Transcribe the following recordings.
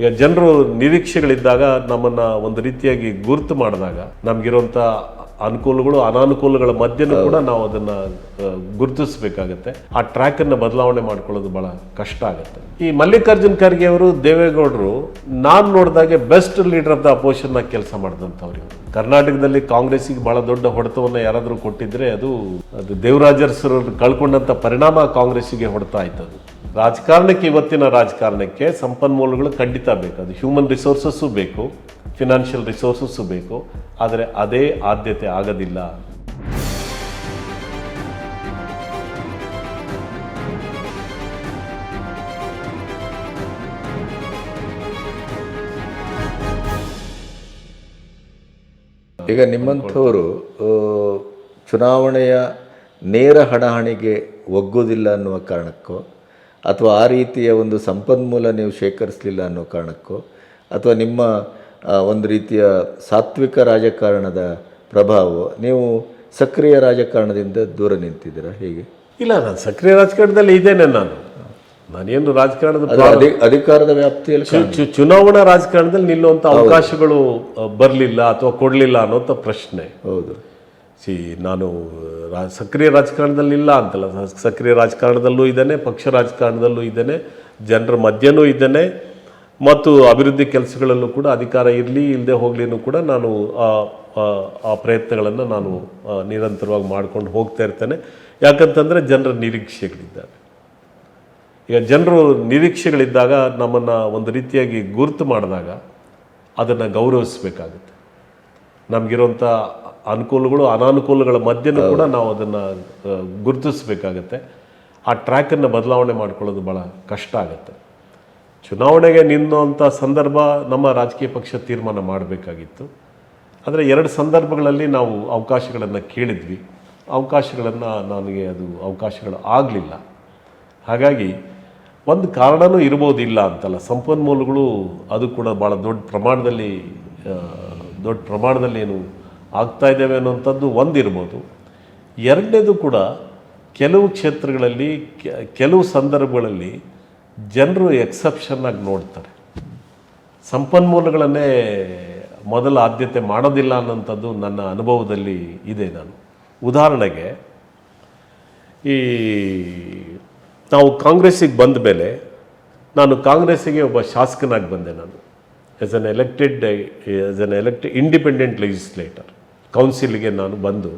ಈಗ ಜನರು ನಿರೀಕ್ಷೆಗಳಿದ್ದಾಗ ನಮ್ಮನ್ನ ಒಂದು ರೀತಿಯಾಗಿ ಗುರುತು ಮಾಡಿದಾಗ ನಮ್ಗಿರುವಂತ ಅನುಕೂಲಗಳು ಅನಾನುಕೂಲಗಳ ಮಧ್ಯನೂ ಕೂಡ ನಾವು ಅದನ್ನ ಗುರುತಿಸಬೇಕಾಗತ್ತೆ. ಆ ಟ್ರ್ಯಾಕ್ ಅನ್ನ ಬದಲಾವಣೆ ಮಾಡ್ಕೊಳ್ಳೋದು ಬಹಳ ಕಷ್ಟ ಆಗುತ್ತೆ. ಈ ಮಲ್ಲಿಕಾರ್ಜುನ್ ಖರ್ಗೆ ಅವರು ದೇವೇಗೌಡರು ನಾನ್ ನೋಡಿದಾಗೆ best leader of the opposition ಆಗಿ ಕೆಲಸ ಮಾಡಿದಂಥವ್ರು. ಕರ್ನಾಟಕದಲ್ಲಿ ಕಾಂಗ್ರೆಸ್ಸಿಗೆ ಬಹಳ ದೊಡ್ಡ ಹೊಡೆತವನ್ನ ಯಾರಾದರೂ ಕೊಟ್ಟಿದ್ರೆ ಅದು ಅದು ದೇವರಾಜರ್ಸರು ಕಳ್ಕೊಂಡಂತ ಪರಿಣಾಮ ಕಾಂಗ್ರೆಸ್ಸಿಗೆ ಹೊಡೆತ ಆಯ್ತು ಅದು ರಾಜಕಾರಣಕ್ಕೆ ಇವತ್ತಿನ ರಾಜಕಾರಣಕ್ಕೆ ಸಂಪನ್ಮೂಲಗಳು ಖಂಡಿತ ಬೇಕು. ಅದು ಹ್ಯೂಮನ್ ರಿಸೋರ್ಸಸ್ಸು ಬೇಕು ಫಿನಾನ್ಷಿಯಲ್ ರಿಸೋರ್ಸಸ್ಸು ಬೇಕು, ಆದರೆ ಅದೇ ಆದ್ಯತೆ ಆಗೋದಿಲ್ಲ. ಈಗ ನಿಮ್ಮಂಥವರು ಚುನಾವಣೆಯ ನೇರ ಹಣಾಹಣಿಗೆ ಒಗ್ಗೋದಿಲ್ಲ ಅನ್ನುವ ಕಾರಣಕ್ಕೋ ಅಥವಾ ಆ ರೀತಿಯ ಒಂದು ಸಂಪನ್ಮೂಲ ನೀವು ಶೇಖರಿಸಲಿಲ್ಲ ಅನ್ನೋ ಕಾರಣಕ್ಕೋ ಅಥವಾ ನಿಮ್ಮ ಒಂದು ರೀತಿಯ ಸಾತ್ವಿಕ ರಾಜಕಾರಣದ ಪ್ರಭಾವ ನೀವು ಸಕ್ರಿಯ ರಾಜಕಾರಣದಿಂದ ದೂರ ನಿಂತಿದ್ದೀರಾ? ಹೀಗೆ? ಇಲ್ಲ ನಾನು ಸಕ್ರಿಯ ರಾಜಕಾರಣದಲ್ಲಿ ಇದ್ದೇನೆ ನಾನು. ನಾನೇನು ರಾಜಕಾರಣದ ಅಧಿ ಅಧಿಕಾರದ ವ್ಯಾಪ್ತಿಯಲ್ಲಿ ಚುನಾವಣಾ ರಾಜಕಾರಣದಲ್ಲಿ ನಿಲ್ಲುವಂಥ ಅವಕಾಶಗಳು ಬರಲಿಲ್ಲ ಅಥವಾ ಕೊಡಲಿಲ್ಲ ಅನ್ನೋಂಥ ಪ್ರಶ್ನೆ. ಹೌದು. ಸಿ, ನಾನು, ರಾ, ಸಕ್ರಿಯ ರಾಜಕಾರಣದಲ್ಲಿ ಇಲ್ಲ ಅಂತಲ್ಲ. ಸಕ್ರಿಯ ರಾಜಕಾರಣದಲ್ಲೂ ಇದ್ದೇನೆ, ಪಕ್ಷ ರಾಜಕಾರಣದಲ್ಲೂ ಇದ್ದೇನೆ, ಜನರ ಮಧ್ಯನೂ ಇದ್ದೇನೆ, ಮತ್ತು ಅಭಿವೃದ್ಧಿ ಕೆಲಸಗಳಲ್ಲೂ ಕೂಡ ಅಧಿಕಾರ ಇರಲಿ ಇಲ್ಲದೆ ಹೋಗ್ಲಿನೂ ಕೂಡ ನಾನು ಆ ಪ್ರಯತ್ನಗಳನ್ನು ನಾನು ನಿರಂತರವಾಗಿ ಮಾಡ್ಕೊಂಡು ಹೋಗ್ತಾ ಇರ್ತೇನೆ. ಯಾಕಂತಂದರೆ ಜನರ ನಿರೀಕ್ಷೆಗಳಿದ್ದಾವೆ. ಈಗ ಜನರು ನಿರೀಕ್ಷೆಗಳಿದ್ದಾಗ ನಮ್ಮನ್ನು ಒಂದು ರೀತಿಯಾಗಿ ಗುರುತು ಮಾಡಿದಾಗ ಅದನ್ನು ಗೌರವಿಸಬೇಕಾಗುತ್ತೆ. ನಮಗಿರುವಂಥ ಅನುಕೂಲಗಳು, ಅನಾನುಕೂಲಗಳ ಮಧ್ಯನೂ ಕೂಡ ನಾವು ಅದನ್ನು ಗುರುತಿಸಬೇಕಾಗತ್ತೆ. ಆ ಟ್ರ್ಯಾಕನ್ನು ಬದಲಾವಣೆ ಮಾಡ್ಕೊಳ್ಳೋದು ಭಾಳ ಕಷ್ಟ ಆಗುತ್ತೆ. ಚುನಾವಣೆಗೆ ನಿಲ್ಲುವಂಥ ಸಂದರ್ಭ ನಮ್ಮ ರಾಜಕೀಯ ಪಕ್ಷ ತೀರ್ಮಾನ ಮಾಡಬೇಕಾಗಿತ್ತು. ಆದರೆ ಎರಡು ಸಂದರ್ಭಗಳಲ್ಲಿ ನಾವು ಅವಕಾಶಗಳನ್ನು ಕೇಳಿದ್ವಿ. ಅವಕಾಶಗಳನ್ನು ನನಗೆ ಅದು ಅವಕಾಶಗಳು ಆಗಲಿಲ್ಲ. ಹಾಗಾಗಿ ಒಂದು ಕಾರಣನೂ ಇರ್ಬೋದಿಲ್ಲ ಅಂತಲ್ಲ. ಸಂಪನ್ಮೂಲಗಳು ಅದು ಕೂಡ ಭಾಳ ದೊಡ್ಡ ಪ್ರಮಾಣದಲ್ಲಿ ದೊಡ್ಡ ಪ್ರಮಾಣದಲ್ಲಿ ಏನು ಆಗ್ತಾ ಇದ್ದೇವೆ ಅನ್ನೋಂಥದ್ದು ಒಂದಿರ್ಬೋದು. ಎರಡನೇದು ಕೂಡ ಕೆಲವು ಕ್ಷೇತ್ರಗಳಲ್ಲಿ ಕೆಲವು ಸಂದರ್ಭಗಳಲ್ಲಿ ಜನರು ಎಕ್ಸೆಪ್ಷನ್ ಆಗಿ ನೋಡ್ತಾರೆ. ಸಂಪನ್ಮೂಲಗಳನ್ನೇ ಮೊದಲ ಆದ್ಯತೆ ಮಾಡೋದಿಲ್ಲ ಅನ್ನೋಂಥದ್ದು ನನ್ನ ಅನುಭವದಲ್ಲಿ ಇದೆ ನಾನು. ಉದಾಹರಣೆಗೆ, ಈ ನಾವು ಕಾಂಗ್ರೆಸ್ಸಿಗೆ ಬಂದ ಮೇಲೆ ನಾನು ಕಾಂಗ್ರೆಸ್ಸಿಗೆ ಒಬ್ಬ ಶಾಸಕನಾಗಿ ಬಂದೆ ನಾನು. As an elected as an elected independent legislator ಕೌನ್ಸಿಲ್ಗೆ ನಾನು ಬಂದು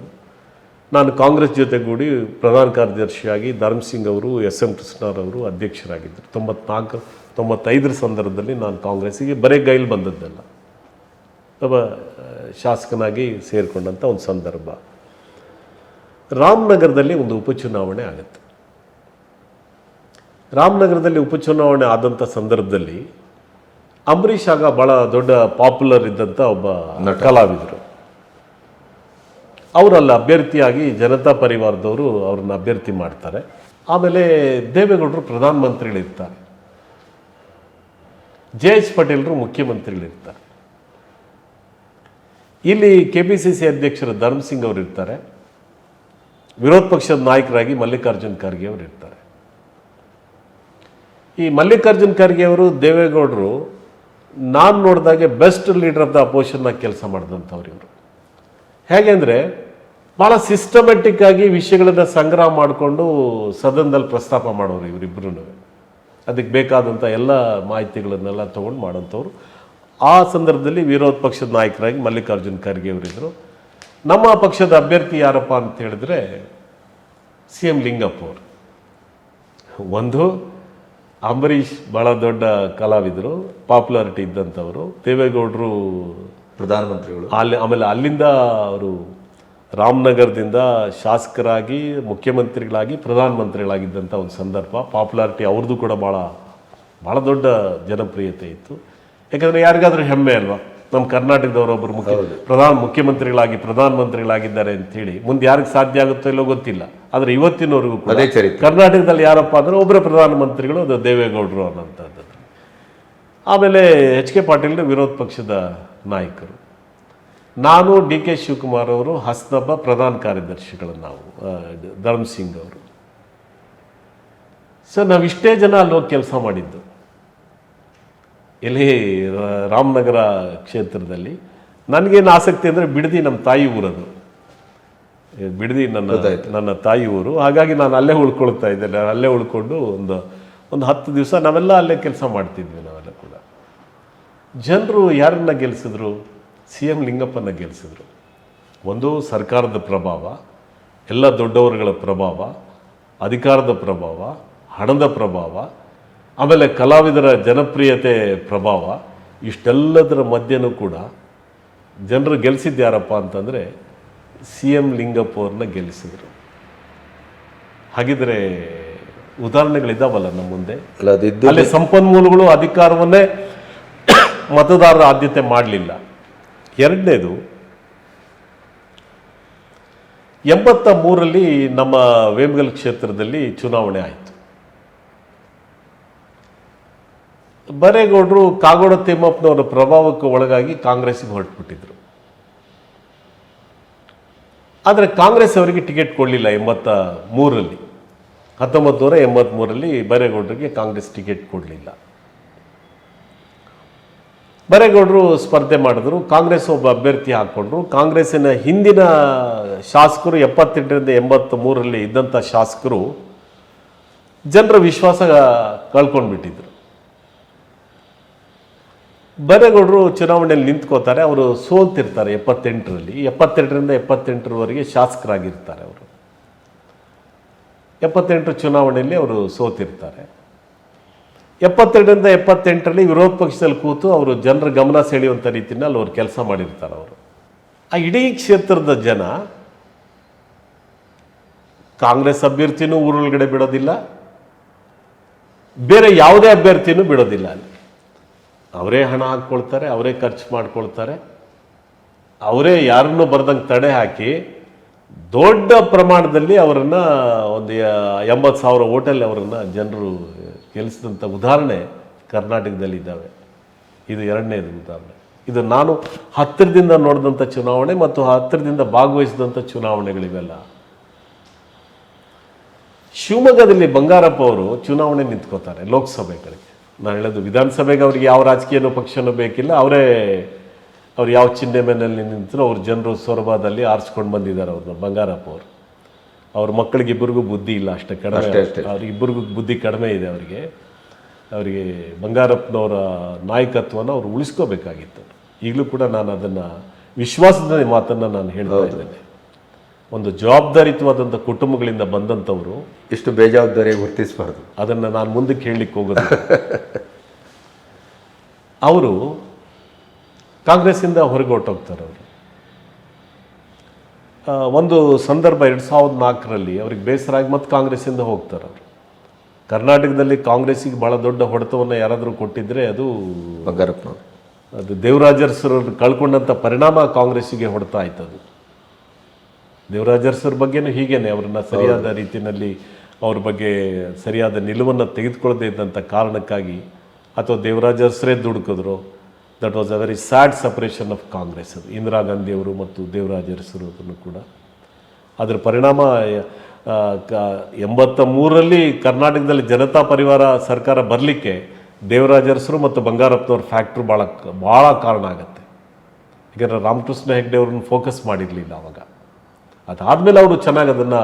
ನಾನು ಕಾಂಗ್ರೆಸ್ ಜೊತೆಗೂಡಿ ಪ್ರಧಾನ ಕಾರ್ಯದರ್ಶಿಯಾಗಿ ಧರ್ಮ್ ಸಿಂಗ್ ಅವರು ಎಸ್ ಎಂ ಕೃಷ್ಣರವರು ಅಧ್ಯಕ್ಷರಾಗಿದ್ದರು. ತೊಂಬತ್ನಾಲ್ಕು ತೊಂಬತ್ತೈದರ ಸಂದರ್ಭದಲ್ಲಿ ನಾನು ಕಾಂಗ್ರೆಸ್ಸಿಗೆ ಬರೀ ಗೈಲ್ ಬಂದದ್ದಲ್ಲ. ಒಬ್ಬ ಶಾಸಕನಾಗಿ ಸೇರಿಕೊಂಡಂಥ ಒಂದು ಸಂದರ್ಭ. ರಾಮನಗರದಲ್ಲಿ ಒಂದು ಉಪಚುನಾವಣೆ ಆಗುತ್ತೆ. ರಾಮನಗರದಲ್ಲಿ ಉಪಚುನಾವಣೆ ಆದಂಥ ಸಂದರ್ಭದಲ್ಲಿ ಅಂಬರೀಷ್ ಆಗ ಭಾಳ ದೊಡ್ಡ ಪಾಪ್ಯುಲರ್ ಇದ್ದಂಥ ಒಬ್ಬ ಕಲಾವಿದರು. ಅವರಲ್ಲ, ಅಭ್ಯರ್ಥಿಯಾಗಿ ಜನತಾ ಪರಿವಾರದವರು ಅವ್ರನ್ನ ಅಭ್ಯರ್ಥಿ ಮಾಡ್ತಾರೆ. ಆಮೇಲೆ ದೇವೇಗೌಡರು ಪ್ರಧಾನಮಂತ್ರಿಗಳಿರ್ತಾರೆ. ಜೆ ಎಚ್ ಪಟೇಲರು ಮುಖ್ಯಮಂತ್ರಿಗಳಿರ್ತಾರೆ. ಇಲ್ಲಿ ಕೆ ಪಿ ಸಿ ಸಿ ಅಧ್ಯಕ್ಷರು ಧರ್ಮ್ ಸಿಂಗ್ ಅವರು ಇರ್ತಾರೆ ವಿರೋಧ ಪಕ್ಷದ ನಾಯಕರಾಗಿ ಮಲ್ಲಿಕಾರ್ಜುನ್ ಖರ್ಗೆ ಅವರು ಇರ್ತಾರೆ ಈ ಮಲ್ಲಿಕಾರ್ಜುನ್ ಖರ್ಗೆ ಅವರು, ದೇವೇಗೌಡರು, ನಾನು ನೋಡಿದಾಗೆ best leader of the opposition ಆಗಿ ಕೆಲಸ ಮಾಡಿದಂಥವ್ರು ಇವರು. ಹೇಗೆ ಅಂದರೆ ಭಾಳ ಸಿಸ್ಟಮೆಟಿಕ್ ಆಗಿ ವಿಷಯಗಳನ್ನು ಸಂಗ್ರಹ ಮಾಡಿಕೊಂಡು ಸದನದಲ್ಲಿ ಪ್ರಸ್ತಾಪ ಮಾಡೋರು ಇವರಿಬ್ಬರೂ ಅದಕ್ಕೆ ಬೇಕಾದಂಥ ಎಲ್ಲ ಮಾಹಿತಿಗಳನ್ನೆಲ್ಲ ತೊಗೊಂಡು ಮಾಡೋಂಥವ್ರು ಆ ಸಂದರ್ಭದಲ್ಲಿ ವಿರೋಧ ಪಕ್ಷದ ನಾಯಕರಾಗಿ ಮಲ್ಲಿಕಾರ್ಜುನ್ ಖರ್ಗೆ ಅವರಿದ್ದರು ನಮ್ಮ ಪಕ್ಷದ ಅಭ್ಯರ್ಥಿ ಯಾರಪ್ಪ ಅಂತ ಹೇಳಿದ್ರೆ ಸಿ ಎಂ ಲಿಂಗಪ್ಪ ಅವರು. ಒಂದು, ಅಂಬರೀಷ್ ಭಾಳ ದೊಡ್ಡ ಕಲಾವಿದರು, ಪಾಪ್ಯುಲಾರಿಟಿ ಇದ್ದಂಥವರು, ದೇವೇಗೌಡರು ಪ್ರಧಾನಮಂತ್ರಿಗಳು. ಅಲ್ಲಿ ಆಮೇಲೆ ಅಲ್ಲಿಂದ ಅವರು ರಾಮನಗರದಿಂದ ಶಾಸಕರಾಗಿ ಮುಖ್ಯಮಂತ್ರಿಗಳಾಗಿ ಪ್ರಧಾನಮಂತ್ರಿಗಳಾಗಿದ್ದಂಥ ಒಂದು ಸಂದರ್ಭ. ಪಾಪ್ಯುಲಾರಿಟಿ ಅವ್ರದ್ದು ಕೂಡ ಭಾಳ ಭಾಳ ದೊಡ್ಡ ಜನಪ್ರಿಯತೆ ಇತ್ತು. ಯಾಕಂದರೆ ಯಾರಿಗಾದರೂ ಹೆಮ್ಮೆ ಅಲ್ವಾ? ನಮ್ಮ ಕರ್ನಾಟಕದವರೊಬ್ಬರು ಮುಖ್ಯ ಪ್ರಧಾನ ಮುಖ್ಯಮಂತ್ರಿಗಳಾಗಿ ಪ್ರಧಾನಮಂತ್ರಿಗಳಾಗಿದ್ದಾರೆ ಅಂತೇಳಿ ಮುಂದೆ ಯಾರಿಗೆ ಸಾಧ್ಯ ಆಗುತ್ತೋ ಇಲ್ಲೋ ಗೊತ್ತಿಲ್ಲ. ಆದರೆ ಇವತ್ತಿನವರೆಗೂ ಕೂಡ ಕರ್ನಾಟಕದಲ್ಲಿ ಯಾರಪ್ಪ ಅಂದರೆ ಒಬ್ಬರೇ ಪ್ರಧಾನಮಂತ್ರಿಗಳು ಅದು ದೇವೇಗೌಡರು ಅನ್ನೋಂಥದ್ದು ಆಮೇಲೆ ಎಚ್ ಕೆ ಪಾಟೀಲ್ ವಿರೋಧ ಪಕ್ಷದ ನಾಯಕರು. ನಾನು ಡಿ ಕೆ ಶಿವಕುಮಾರ್ ಅವರು ಹಸ್ನಬ್ಬ ಪ್ರಧಾನ ಕಾರ್ಯದರ್ಶಿಗಳು ನಾವು ಧರ್ಮಸಿಂಗ್ ಧರ್ಮ್ ಸಿಂಗ್ ಅವರು. ಸರ್ ನಾವು ಇಷ್ಟೇ ಜನ ಅಲ್ಲಿ ಹೋಗಿ ಕೆಲಸ ಮಾಡಿದ್ದು. ಇಲ್ಲಿ ರಾಮನಗರ ಕ್ಷೇತ್ರದಲ್ಲಿ ನನಗೇನು ಆಸಕ್ತಿ ಅಂದರೆ ಬಿಡದಿ ನಮ್ಮ ತಾಯಿ ಊರದು. ಬಿಡದಿ ನನ್ನ ನನ್ನ ತಾಯಿ ಊರು. ಹಾಗಾಗಿ ನಾನು ಅಲ್ಲೇ ಉಳ್ಕೊಳ್ತಾ ಇದ್ದೆ. ಅಲ್ಲೇ ಉಳ್ಕೊಂಡು ಒಂದು ಒಂದು ಹತ್ತು ದಿವಸ ನಾವೆಲ್ಲ ಅಲ್ಲೇ ಕೆಲಸ ಮಾಡ್ತಿದ್ವಿ ನಾವೆಲ್ಲ ಕೂಡ. ಜನರು ಯಾರನ್ನ ಗೆಲ್ಲಿಸಿದ್ರು ಸಿ ಎಂ ಲಿಂಗಪ್ಪನ ಗೆಲ್ಲಿಸಿದ್ರು ಒಂದು ಸರ್ಕಾರದ ಪ್ರಭಾವ ಎಲ್ಲ ದೊಡ್ಡವರುಗಳ ಪ್ರಭಾವ ಅಧಿಕಾರದ ಪ್ರಭಾವ ಹಣದ ಪ್ರಭಾವ ಆಮೇಲೆ ಕಲಾವಿದರ ಜನಪ್ರಿಯತೆ ಪ್ರಭಾವ ಇಷ್ಟೆಲ್ಲದರ ಮಧ್ಯನೂ ಕೂಡ ಜನರು ಗೆಲ್ಲಿಸಿದ್ದು ಯಾರಪ್ಪ ಅಂತಂದರೆ ಸಿ ಎಂ ಲಿಂಗಪ್ಪ ಅವ್ರನ್ನ ಗೆಲ್ಲಿಸಿದರು ಹಾಗಿದ್ರೆ ಉದಾಹರಣೆಗಳಿದ್ದಾವಲ್ಲ ನಮ್ಮ ಮುಂದೆ? ಅಲ್ಲಿ ಸಂಪನ್ಮೂಲಗಳು ಅಧಿಕಾರವನ್ನೇ ಮತದಾರರ ಆದ್ಯತೆ ಮಾಡಲಿಲ್ಲ. ಎರಡನೇದು, ಎಂಬತ್ತ ಮೂರರಲ್ಲಿ ನಮ್ಮ ವೇಮಗಲ್ ಕ್ಷೇತ್ರದಲ್ಲಿ ಚುನಾವಣೆ ಆಯಿತು. ಬರೇಗೌಡರು ಕಾಗೋಡ ತಿಮ್ಮಪ್ಪನವರ ಪ್ರಭಾವಕ್ಕೆ ಒಳಗಾಗಿ ಕಾಂಗ್ರೆಸ್ಗೆ ಹೊರಟುಬಿಟ್ಟಿದ್ರು. ಆದರೆ ಕಾಂಗ್ರೆಸ್ ಅವರಿಗೆ ಟಿಕೆಟ್ ಕೊಡಲಿಲ್ಲ ಎಂಬತ್ತ ಮೂರರಲ್ಲಿ. ಹತ್ತೊಂಬತ್ತು ನೂರ ಎಂಬತ್ತ್ಮೂರರಲ್ಲಿ ಬರೇಗೌಡರಿಗೆ ಕಾಂಗ್ರೆಸ್ ಟಿಕೆಟ್ ಕೊಡಲಿಲ್ಲ. ಬರೇಗೌಡರು ಸ್ಪರ್ಧೆ ಮಾಡಿದ್ರು, ಕಾಂಗ್ರೆಸ್ ಒಬ್ಬ ಅಭ್ಯರ್ಥಿ ಹಾಕ್ಕೊಂಡ್ರು. ಕಾಂಗ್ರೆಸ್ಸಿನ ಹಿಂದಿನ ಶಾಸಕರು ಎಪ್ಪತ್ತೆಂಟರಿಂದ ಎಂಬತ್ತ್ ಮೂರರಲ್ಲಿ ಇದ್ದಂಥ ಶಾಸಕರು ಜನರ ವಿಶ್ವಾಸ ಕಳ್ಕೊಂಡ್ಬಿಟ್ಟಿದ್ರು. ಬರೇಗೌಡರು ಚುನಾವಣೆಯಲ್ಲಿ ನಿಂತ್ಕೋತಾರೆ, ಅವರು ಸೋಲ್ತಿರ್ತಾರೆ ಎಪ್ಪತ್ತೆಂಟರಲ್ಲಿ. ಎಪ್ಪತ್ತೆಂಟರಿಂದ ಎಪ್ಪತ್ತೆಂಟರವರೆಗೆ ಶಾಸಕರಾಗಿರ್ತಾರೆ ಅವರು. ಎಪ್ಪತ್ತೆಂಟರ ಚುನಾವಣೆಯಲ್ಲಿ ಅವರು ಸೋತಿರ್ತಾರೆ. ಎಪ್ಪತ್ತೆರಡರಿಂದ ಎಪ್ಪತ್ತೆಂಟರಲ್ಲಿ ವಿರೋಧ ಪಕ್ಷದಲ್ಲಿ ಕೂತು ಅವರು ಜನರ ಗಮನ ಸೆಳೆಯುವಂಥ ರೀತಿಯಲ್ಲಿ ಅವ್ರು ಕೆಲಸ ಮಾಡಿರ್ತಾರೆ ಅವರು. ಆ ಇಡೀ ಕ್ಷೇತ್ರದ ಜನ ಕಾಂಗ್ರೆಸ್ ಅಭ್ಯರ್ಥಿನೂ ಊರೊಳಗಡೆ ಬಿಡೋದಿಲ್ಲ, ಬೇರೆ ಯಾವುದೇ ಅಭ್ಯರ್ಥಿನೂ ಬಿಡೋದಿಲ್ಲ ಅಲ್ಲಿ. ಅವರೇ ಹಣ ಹಾಕ್ಕೊಳ್ತಾರೆ, ಅವರೇ ಖರ್ಚು ಮಾಡ್ಕೊಳ್ತಾರೆ, ಅವರೇ ಯಾರನ್ನೂ ಬರ್ದಂಗೆ ತಡೆ ಹಾಕಿ ದೊಡ್ಡ ಪ್ರಮಾಣದಲ್ಲಿ ಅವರನ್ನು ಒಂದು ಎಂಬತ್ತು ಸಾವಿರ ಓಟಲ್ಲಿ ಅವರನ್ನು ಜನರು ಗೆಲ್ಲಿಸಿದಂಥ ಉದಾಹರಣೆ ಕರ್ನಾಟಕದಲ್ಲಿ ಇದ್ದಾವೆ ಇದು ಎರಡನೇದು ಉದಾಹರಣೆ. ಇದು ನಾನು ಹತ್ತಿರದಿಂದ ನೋಡಿದಂಥ ಚುನಾವಣೆ ಮತ್ತು ಹತ್ತಿರದಿಂದ ಭಾಗವಹಿಸಿದಂಥ ಚುನಾವಣೆಗಳಿವೆಲ್ಲ. ಶಿವಮೊಗ್ಗದಲ್ಲಿ ಬಂಗಾರಪ್ಪ ಅವರು ಚುನಾವಣೆ ನಿಂತ್ಕೋತಾರೆ ಲೋಕಸಭೆಗಳಿಗೆ. ನಾನು ಹೇಳೋದು ವಿಧಾನಸಭೆಗೆ ಅವ್ರಿಗೆ ಯಾವ ರಾಜಕೀಯನೂ ಪಕ್ಷನೂ ಬೇಕಿಲ್ಲ. ಅವರೇ ಅವ್ರು ಯಾವ ಚಿಹ್ನೆ ಮೇನಲ್ಲಿ ನಿಂತರೂ ಅವ್ರ ಜನರು ಸೊರಬಾದಲ್ಲಿ ಆರಿಸ್ಕೊಂಡು ಬಂದಿದ್ದಾರೆ ಅವ್ರನ್ನ ಬಂಗಾರಪ್ಪ ಅವರು. ಅವ್ರ ಮಕ್ಕಳಿಗೆ ಇಬ್ಬರಿಗೂ ಬುದ್ಧಿ ಇಲ್ಲ ಅಷ್ಟೇ ಕಡಿಮೆ. ಅವ್ರಿಗಿಬ್ಬರಿಗೂ ಬುದ್ಧಿ ಕಡಿಮೆ ಇದೆ ಅವರಿಗೆ. ಅವರಿಗೆ ಬಂಗಾರಪ್ಪನವರ ನಾಯಕತ್ವನ ಅವ್ರು ಉಳಿಸ್ಕೋಬೇಕಾಗಿತ್ತು. ಈಗಲೂ ಕೂಡ ನಾನು ಅದನ್ನು ವಿಶ್ವಾಸದ ಮಾತನ್ನು ನಾನು ಹೇಳ್ತಾ ಇದ್ದೇನೆ. ಒಂದು ಜವಾಬ್ದಾರಿತ್ವಾದಂಥ ಕುಟುಂಬಗಳಿಂದ ಬಂದಂಥವರು ಇಷ್ಟು ಬೇಜವಾಬ್ದಾರಿಯಾಗಿ ಗುರುತಿಸಬಾರ್ದು ಅದನ್ನು ನಾನು ಮುಂದಕ್ಕೆ ಹೇಳಲಿಕ್ಕೆ ಹೋಗೋದು ಅವರು ಕಾಂಗ್ರೆಸ್ಸಿಂದ ಹೊರಗೆ ಹೊರಟೋಗ್ತಾರೆ ಅವರು. ಒಂದು ಸಂದರ್ಭ ಎರಡು ಸಾವಿರದ ನಾಲ್ಕರಲ್ಲಿ ಅವ್ರಿಗೆ ಬೇಸರ ಆಗಿ ಮತ್ತೆ ಕಾಂಗ್ರೆಸ್ಸಿಂದ ಹೋಗ್ತಾರೆ ಅವರು. ಕರ್ನಾಟಕದಲ್ಲಿ ಕಾಂಗ್ರೆಸ್ಸಿಗೆ ಭಾಳ ದೊಡ್ಡ ಹೊಡೆತವನ್ನು ಯಾರಾದರೂ ಕೊಟ್ಟಿದ್ರೆ ಅದು ಬಂಗಾರಪ್ಪ ಅದು ದೇವರಾಜರ್ಸರ ಕಳ್ಕೊಂಡಂಥ ಪರಿಣಾಮ ಕಾಂಗ್ರೆಸ್ಸಿಗೆ ಹೊಡೆತ ಆಯ್ತು ಅದು ದೇವರಾಜರ್ಸರ ಬಗ್ಗೆನೂ ಹೀಗೇನೆ ಅವ್ರನ್ನ ಸರಿಯಾದ ರೀತಿಯಲ್ಲಿ ಅವ್ರ ಬಗ್ಗೆ ಸರಿಯಾದ ನಿಲುವನ್ನು ತೆಗೆದುಕೊಳ್ಳದೇ ಇದ್ದಂಥ ಕಾರಣಕ್ಕಾಗಿ ಅಥವಾ ದೇವರಾಜರ್ಸರೇ ದುಡುಕಿದ್ರು that was a very sad suppression of Congress ಅದು ಇಂದಿರಾ ಗಾಂಧಿಯವರು ಮತ್ತು ದೇವರಾಜರ್ಸರು ಅದನ್ನು ಕೂಡ. ಅದರ ಪರಿಣಾಮ ಎಂಬತ್ತ ಮೂರರಲ್ಲಿ ಕರ್ನಾಟಕದಲ್ಲಿ ಜನತಾ ಪರಿವಾರ ಸರ್ಕಾರ ಬರಲಿಕ್ಕೆ ದೇವರಾಜರ್ಸರು ಮತ್ತು ಬಂಗಾರಪ್ಪನವ್ರ ಫ್ಯಾಕ್ಟ್ರಿ ಭಾಳ ಭಾಳ ಕಾರಣ ಆಗುತ್ತೆ. ಯಾಕಂದರೆ ರಾಮಕೃಷ್ಣ ಹೆಗ್ಡೆ ಅವ್ರನ್ನ ಫೋಕಸ್ ಮಾಡಿರಲಿಲ್ಲ ಅವಾಗ. ಅದಾದಮೇಲೆ ಅವರು ಚೆನ್ನಾಗಿ ಅದನ್ನು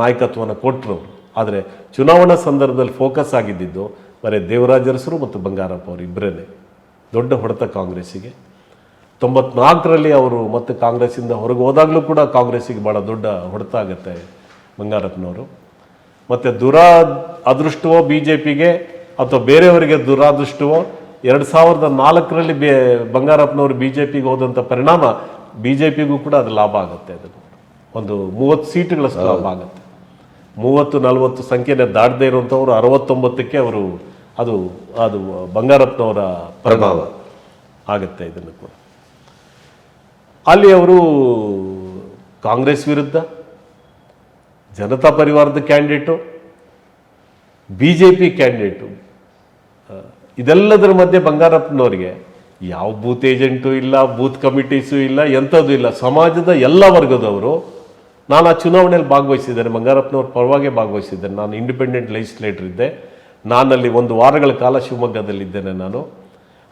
ನಾಯಕತ್ವವನ್ನು ಕೊಟ್ಟರು ಅವರು. ಆದರೆ ಚುನಾವಣಾ ಸಂದರ್ಭದಲ್ಲಿ ಫೋಕಸ್ ಆಗಿದ್ದಿದ್ದು ಬರೀ ದೇವರಾಜರಸರು ಮತ್ತು ಬಂಗಾರಪ್ಪ ಅವರು ಇಬ್ಬರೇ ದೊಡ್ಡ ಹೊಡೆತ ಕಾಂಗ್ರೆಸ್ಸಿಗೆ. ತೊಂಬತ್ನಾಲ್ಕರಲ್ಲಿ ಅವರು ಮತ್ತೆ ಕಾಂಗ್ರೆಸ್ಸಿಂದ ಹೊರಗೆ ಹೋದಾಗಲೂ ಕೂಡ ಕಾಂಗ್ರೆಸ್ಸಿಗೆ ಭಾಳ ದೊಡ್ಡ ಹೊಡೆತ ಆಗುತ್ತೆ ಬಂಗಾರಪ್ಪನವರು. ಮತ್ತು ದುರಾ ಅದೃಷ್ಟವೋ ಬಿ ಜೆ ಪಿಗೆ ಅಥವಾ ಬೇರೆಯವರಿಗೆ ದುರಾದೃಷ್ಟವೋ ಎರಡು ಸಾವಿರದ ನಾಲ್ಕರಲ್ಲಿ ಬೇ ಬಂಗಾರಪ್ಪನವರು ಬಿ ಜೆ ಪಿಗೆ ಹೋದಂಥ ಪರಿಣಾಮ ಬಿ ಜೆ ಪಿಗೂ ಕೂಡ ಅದು ಲಾಭ ಆಗುತ್ತೆ ಅದು. ಒಂದು ಮೂವತ್ತು ಸೀಟುಗಳಷ್ಟು ಲಾಭ ಆಗುತ್ತೆ. ಮೂವತ್ತು ನಲವತ್ತು ಸಂಖ್ಯೆನೇ ದಾಟದೇ ಇರುವಂಥವ್ರು ಅರವತ್ತೊಂಬತ್ತಕ್ಕೆ ಅವರು ಅದು ಅದು ಬಂಗಾರಪ್ಪನವರ ಪ್ರಭಾವ ಆಗುತ್ತೆ ಇದನ್ನು ಕೂಡ. ಅಲ್ಲಿ ಅವರು ಕಾಂಗ್ರೆಸ್ ವಿರುದ್ಧ ಜನತಾ ಪರಿವಾರದ candidate B J P candidate ಇದೆಲ್ಲದರ ಮಧ್ಯೆ ಬಂಗಾರಪ್ಪನವರಿಗೆ ಯಾವ ಬೂತ್ ಏಜೆಂಟು ಇಲ್ಲ ಬೂತ್ ಕಮಿಟೀಸು ಇಲ್ಲ ಎಂಥದ್ದು ಇಲ್ಲ. ಸಮಾಜದ ಎಲ್ಲ ವರ್ಗದವರು ನಾನು ಆ ಚುನಾವಣೆಯಲ್ಲಿ ಭಾಗವಹಿಸಿದ್ದೇನೆ ಬಂಗಾರಪ್ಪನವ್ರ ಪರವಾಗಿ ಭಾಗವಹಿಸಿದ್ದೇನೆ ನಾನು ಇಂಡಿಪೆಂಡೆಂಟ್ ಲೆಜಿಸ್ಲೇಟರ್ ಇದ್ದೆ. ನಾನಲ್ಲಿ ಒಂದು ವಾರಗಳ ಕಾಲ ಶಿವಮೊಗ್ಗದಲ್ಲಿದ್ದೇನೆ ನಾನು.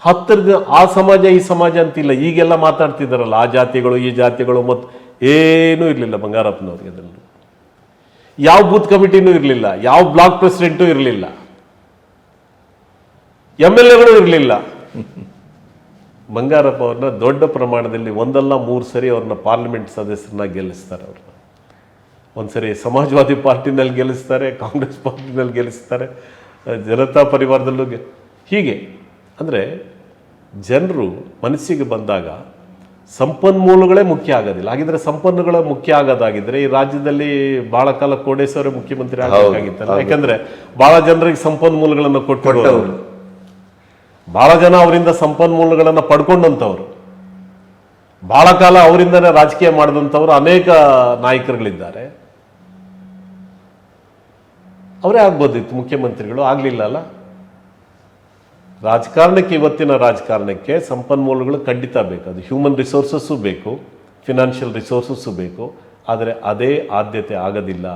ಹತ್ತಿರದ ಆ ಸಮಾಜ, ಈ ಸಮಾಜ ಅಂತಿಲ್ಲ. ಈಗೆಲ್ಲ ಮಾತಾಡ್ತಿದ್ದಾರಲ್ಲ ಆ ಜಾತಿಗಳು, ಈ ಜಾತಿಗಳು ಮತ್ತು ಏನೂ ಇರಲಿಲ್ಲ ಬಂಗಾರಪ್ಪನವ್ರಿಗೆ ಅದರಲ್ಲಿ. ಯಾವ ಬೂತ್ ಕಮಿಟಿನೂ ಇರಲಿಲ್ಲ, ಯಾವ ಬ್ಲಾಕ್ ಪ್ರೆಸಿಡೆಂಟೂ ಇರಲಿಲ್ಲ. ಎಂ ಎಲ್ ಎಗಳು ಇರಲಿಲ್ಲ. ಬಂಗಾರಪ್ಪ ಅವ್ರನ್ನ ದೊಡ್ಡ ಪ್ರಮಾಣದಲ್ಲಿ ಒಂದಲ್ಲ ಮೂರು ಸರಿ ಅವ್ರನ್ನ ಪಾರ್ಲಿಮೆಂಟ್ ಸದಸ್ಯರನ್ನ ಗೆಲ್ಲಿಸ್ತಾರೆ ಅವ್ರನ್ನ ಒಂದ್ಸರಿ ಸಮಾಜವಾದಿ ಪಾರ್ಟಿನಲ್ಲಿ ಗೆಲ್ಲಿಸ್ತಾರೆ, ಕಾಂಗ್ರೆಸ್ ಪಾರ್ಟಿನಲ್ಲಿ ಗೆಲ್ಲಿಸ್ತಾರೆ. ಜನತಾ ಪರಿವಾರದಲ್ಲೂ ಹೀಗೆ. ಅಂದರೆ ಜನರು ಮನಸ್ಸಿಗೆ ಬಂದಾಗ ಸಂಪನ್ಮೂಲಗಳೇ ಮುಖ್ಯ ಆಗೋದಿಲ್ಲ. ಹಾಗಿದ್ರೆ ಸಂಪನ್ಮೂಲಗಳ ಮುಖ್ಯ ಆಗೋದಾಗಿದ್ರೆ ಈ ರಾಜ್ಯದಲ್ಲಿ ಬಹಳ ಕಾಲ ಕೋಡೇಶ್ವರ ಮುಖ್ಯಮಂತ್ರಿ ಆಗಬೇಕಾಗಿತ್ತಲ್ಲ. ಯಾಕಂದ್ರೆ ಬಹಳ ಜನರಿಗೆ ಸಂಪನ್ಮೂಲಗಳನ್ನು ಕೊಟ್ಟಿರೋರು. ಬಹಳ ಜನ ಅವರಿಂದ ಸಂಪನ್ಮೂಲಗಳನ್ನು ಪಡ್ಕೊಂಡಂಥವ್ರು. ಬಹಳ ಕಾಲ ಅವರಿಂದನೇ ರಾಜಕೀಯ ಮಾಡಿದಂಥವ್ರು ಅನೇಕ ನಾಯಕರುಗಳಿದ್ದಾರೆ. ಅವರೇ ಆಗ್ಬೋದಿತ್ತು ಮುಖ್ಯಮಂತ್ರಿಗಳು, ಆಗಲಿಲ್ಲ ಅಲ್ಲ? ರಾಜಕಾರಣಕ್ಕೆ, ಇವತ್ತಿನ ರಾಜಕಾರಣಕ್ಕೆ ಸಂಪನ್ಮೂಲಗಳು ಖಂಡಿತ ಬೇಕು. ಅದು ಹ್ಯೂಮನ್ ರಿಸೋರ್ಸಸ್ಸು ಬೇಕು ಫಿನಾನ್ಷಿಯಲ್ ರಿಸೋರ್ಸಸ್ಸು ಬೇಕು. ಆದರೆ ಅದೇ ಆದ್ಯತೆ ಆಗೋದಿಲ್ಲ.